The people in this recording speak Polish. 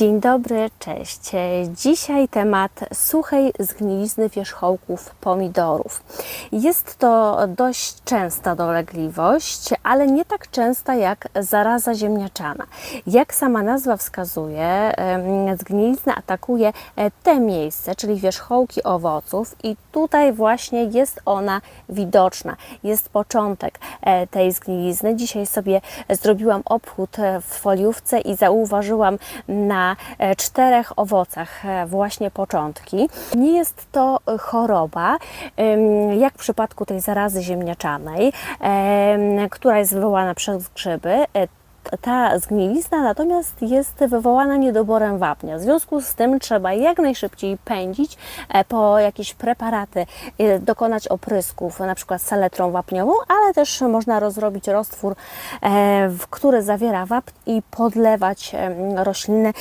Dzień dobry, cześć. Dzisiaj temat suchej zgnilizny wierzchołków pomidorów. Jest to dość częsta dolegliwość, ale nie tak częsta jak zaraza ziemniaczana. Jak sama nazwa wskazuje, zgnilizna atakuje e, te miejsce, czyli wierzchołki owoców i tutaj właśnie jest ona widoczna. Jest początek e, tej zgnilizny. Dzisiaj sobie zrobiłam obchód e, w foliówce i zauważyłam na e, czterech owocach e, właśnie początki. Nie jest to choroba, jak w przypadku tej zarazy ziemniaczanej, em, która jest wywołana przez grzyby. E, ta zgnilizna natomiast jest wywołana niedoborem wapnia. W związku z tym trzeba jak najszybciej pędzić po jakieś preparaty, dokonać oprysków, na przykład saletrą wapniową, ale też można rozrobić roztwór, który zawiera wapń i podlewać rośliny